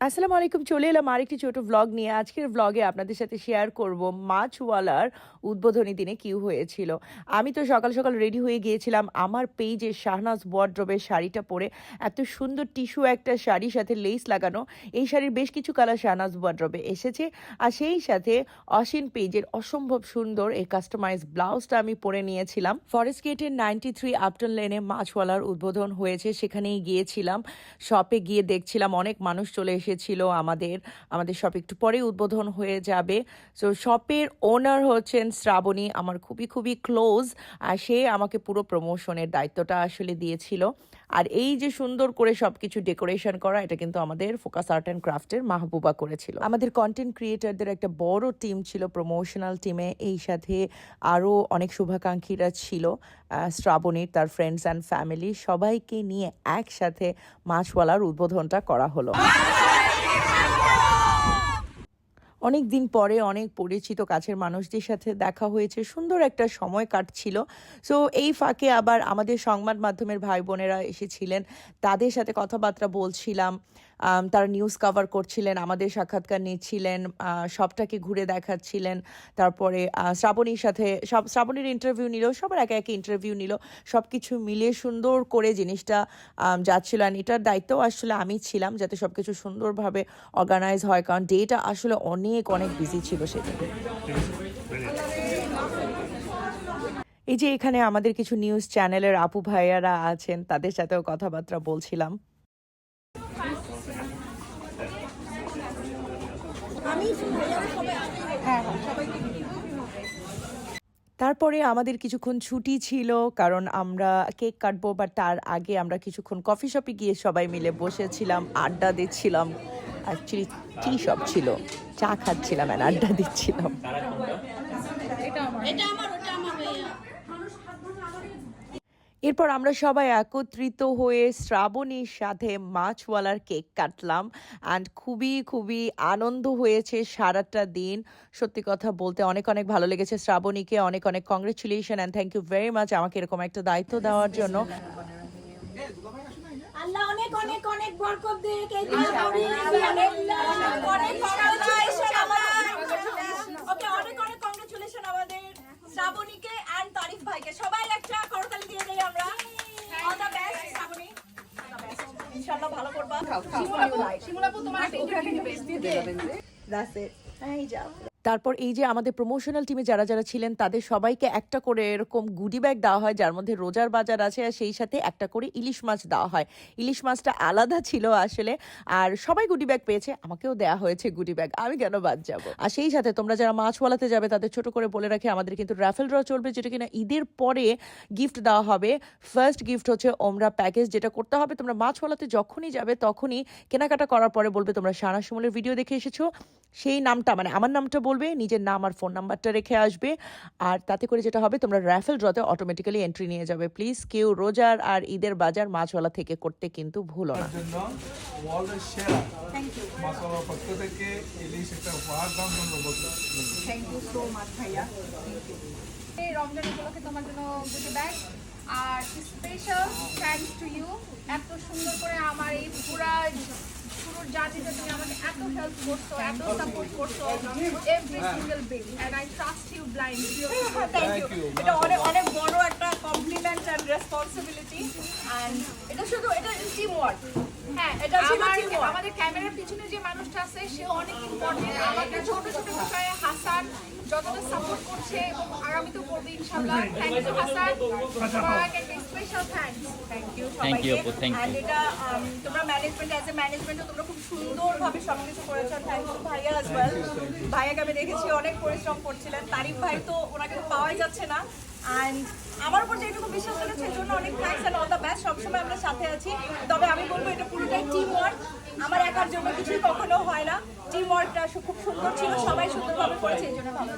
আসসালামু আলাইকুম, চলে এলাম আরেকটি ছোট ভ্লগ নিয়ে। আজকের ভ্লগে আপনাদের সাথে শেয়ার করব মাছওয়ালার উদ্বোধনী দিনে কি হয়েছিল। আমি তো সকাল সকাল রেডি হয়ে গিয়েছিলাম। আমার পেজে শাহনাজ ওয়ার্ড্রবের শাড়িটা পরে এত সুন্দর টিস্যু একটা শাড়ির সাথে লেস লাগানো। এই শাড়ির বেশ কিছু কালার শাহনাজ ওয়ার্ড্রবে এসেছে। আর সেই সাথে অসীন পেজের অসম্ভব সুন্দর এই কাস্টমাইজ ব্লাউজটা আমি পরে নিয়েছিলাম। ফরেস্ট গেটের নাইনটি থ্রি আপটন লেনে মাছওয়ালার উদ্বোধন হয়েছে। সেখানেই গিয়েছিলাম। শপে গিয়ে দেখছিলাম অনেক মানুষ চলে এসেছিল আমাদের আমাদের শপ একটু পরে উদ্বোধন হয়ে যাবে। সো শপের ওনার হচ্ছেন শ্রাবণী, আমার খুবই খুবই ক্লোজ আর সে আমাকে পুরো প্রমোশনের দায়িত্বটা আসলে দিয়েছিল। আর এই যে সুন্দর করে সবকিছু ডেকোরেশন করা, এটা কিন্তু আমাদের ফোকাস আর্ট অ্যান্ড ক্রাফটের মাহবুবা করেছিল। আমাদের কন্টেন্ট ক্রিয়েটারদের একটা বড় টিম ছিল প্রমোশনাল টিমে এই সাথে আরও অনেক শুভাকাঙ্ক্ষীরা ছিল শ্রাবণীর, তার ফ্রেন্ডস অ্যান্ড ফ্যামিলি সবাইকে নিয়ে একসাথে মাছওয়ালার উদ্বোধনটা করা হলো। অনেক দিন পরে অনেক পরিচিত কাছের মানুষদের সাথে দেখা হয়েছে। সুন্দর একটা সময় কাটছিল। সো এই ফাঁকে আবার আমাদের সংবাদ মাধ্যমের ভাই বোনেরা এসেছিলেন। তাদের সাথে কথাবার্তা বলছিলাম। তারা নিউজ কভার করছিলেন, আমাদের সাক্ষাৎকার নিচ্ছিলেন সবটাকে ঘুরে দেখাচ্ছিলেন, তারপরে শ্রাবণীর সাথে, সব, শ্রাবণীর ইন্টারভিউ নিল, সবার একে একে ইন্টারভিউ নিল সব কিছু মিলিয়ে সুন্দর করে জিনিসটা যাচ্ছিল আর এটার দায়িত্ব আসলে আমি ছিলাম যাতে সব কিছু সুন্দরভাবে অর্গানাইজ হয়, কারণ ডেটা আসলে অনেক অনেক বিজি ছিল সেদিন। এই যে এখানে আমাদের কিছু নিউজ চ্যানেলের আপু ভাইয়ারা আছেন, তাদের সাথেও কথাবার্তা বলছিলাম। তারপরে আমাদের কিছুক্ষণ ছুটি ছিল কারণ আমরা কেক কাটবো বা তার আগে আমরা কিছুক্ষণ কফি শপে গিয়ে সবাই মিলে বসেছিলাম আড্ডা দিচ্ছিলাম। অ্যাকচুয়ালি টি শপ ছিল চা খাচ্ছিলাম and আড্ডা দিচ্ছিলাম। এটা আমার ওটা আমার ভাইয়া। এরপর আমরা সবাই একত্রিত হয়ে শ্রাবণীর সাথে মাছওয়ালার কেক কাটলাম অ্যান্ড খুবই খুবই আনন্দ হয়েছে সারাটা দিন। সত্যি কথা বলতে অনেক অনেক ভালো লেগেছে শ্রাবণীকে। অনেক অনেক congratulation and thank you very much আমাকে এরকম একটা দায়িত্ব দেওয়ার জন্য। অনেক অনেক অনেক বরকত তারিফ ভাইকে সবাই একটা করতালি দিয়ে দেই আমরা all the best Shrabani all the best. ইনশাআল্লাহ ভালো করবা শিমুলাপু তোমার একটা ইন্টারভিউ তারপর এই যে আমাদের প্রমোশনাল টিমে যারা যারা ছিলেন, তাদের সবাইকে একটা করে এরকম গুডি ব্যাগ দেওয়া হয়, যার মধ্যে রোজার বাজার আছে আর সেই সাথে একটা করে ইলিশ মাছ দেওয়া হয়। ইলিশ মাছটা আলাদা ছিল আসলে, আর সবাই গুডি ব্যাগ পেয়েছে, আমাকেও দেওয়া হয়েছে গুডি ব্যাগ আমি কেন বাদ যাব? আর সেই সাথে তোমরা যারা মাছওয়ালাতে যাবে, তাদের ছোট করে বলে রাখি, আমাদের কিন্তু র্যাফেল ড্র চলবে, যেটা কিনা ঈদের পরে গিফট দেওয়া হবে। ফার্স্ট গিফট হচ্ছে ওমরা প্যাকেজ যেটা করতে হবে তোমরা মাছওয়ালাতে যখনই যাবে, তখনই কেনাকাটা করার পরে বলবে তোমরা সারা সুমলের ভিডিও দেখে এসেছ। সেই নামটা মানে আমার নামটা বলবে নিজের নাম আর ফোন নাম্বারটা রেখে আসবে আর তাতে করে যেটা হবে তোমরা র্যাফেল ড্রতে অটোমেটিক্যালি এন্ট্রি নিয়ে যাবে। প্লিজ কেউ রোজার আর ঈদের বাজার মাছওয়ালা থেকে করতে কিন্তু ভুলো না। রমজান উপলক্ষে তোমার জন্য দুটি ব্যাগ আর স্পেশাল থ্যাঙ্কস টু ইউ এত সুন্দর করে আমার এই পুরা পুরো জাতিতে তুমি আমাকে এত হেল্প করছ এত সাপোর্ট করছ। Every single bit and I trust you blindly thank you এটা অনেক অনেক বড় একটা কমপ্লিমেন্ট এন্ড রেসপন্সিবিলিটি এন্ড এটা শুধু এটা টিম ওয়ার্ক হ্যাঁ এটা ছিল আমাদের ক্যামেরার পিছনে যে মানুষটা আছে সে অনেক ইম্পর্টেন্ট আমাদের ছোট ছোট বিষয়ে হাসান যতটা সাপোর্ট করছে এবং আগামীতেও করবে ইনশাআল্লাহ। Thank you Hasan. তোমাকে একটা special thanks thank you Thank you, আপু, you. এন্ড এটা um, তোমরা ম্যানেজমেন্ট অ্যাজ এ ম্যানেজমেন্টও তোমরা খুব সুন্দরভাবে সবকিছু করেছ। থ্যাংক ইউ ভাইয়া অ্যাজ ওয়েল ভাইয়াকে আমি দেখেছি অনেক পরিশ্রম করছিলেন। তারিফ ভাই তো ওনাকে পাওয়াই যাচ্ছে না। অ্যান্ড আমার উপর যেটুকু বিশ্বাস করেছে এর জন্য অনেক thanks and all the best সবসময় আমরা সাথে আছি। তবে আমি বলব এটা পুরোটাই টিম ওয়ার্ক আমার একার জন্য কিছুই কখনো হয় না। টিম ওয়ার্কটা খুব সুন্দর ছিল সবাই সুন্দরভাবে করেছে এই জন্য ভালো